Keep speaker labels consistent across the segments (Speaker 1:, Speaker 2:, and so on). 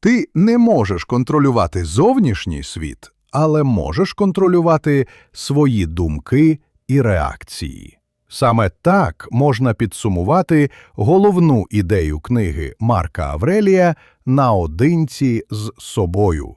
Speaker 1: Ти не можеш контролювати зовнішній світ, але можеш контролювати свої думки і реакції. Саме так можна підсумувати головну ідею книги Марка Аврелія наодинці з собою,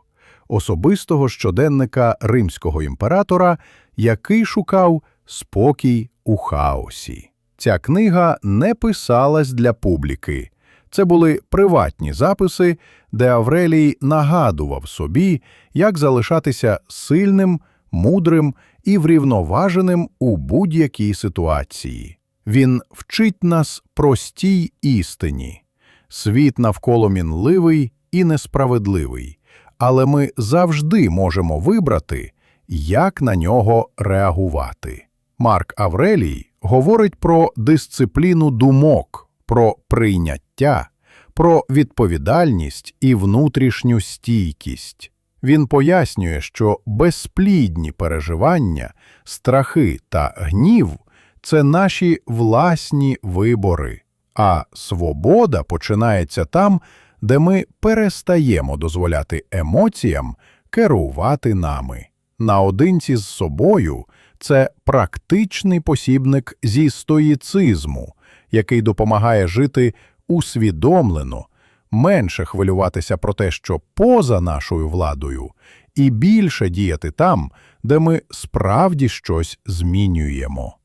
Speaker 1: особистого щоденника римського імператора, який шукав спокій у хаосі. Ця книга не писалась для публіки. Це були приватні записи, де Аврелій нагадував собі, як залишатися сильним, мудрим і врівноваженим у будь-якій ситуації. Він вчить нас простій істині. Світ навколо мінливий і несправедливий, але ми завжди можемо вибрати, як на нього реагувати. Марк Аврелій говорить про дисципліну думок, про прийняття, про відповідальність і внутрішню стійкість. Він пояснює, що безплідні переживання, страхи та гнів це наші власні вибори, а свобода починається там, де ми перестаємо дозволяти емоціям керувати нами. Наодинці з собою це практичний посібник зі стоїцизму, який допомагає жити усвідомлено, менше хвилюватися про те, що поза нашою владою, і більше діяти там, де ми справді щось змінюємо.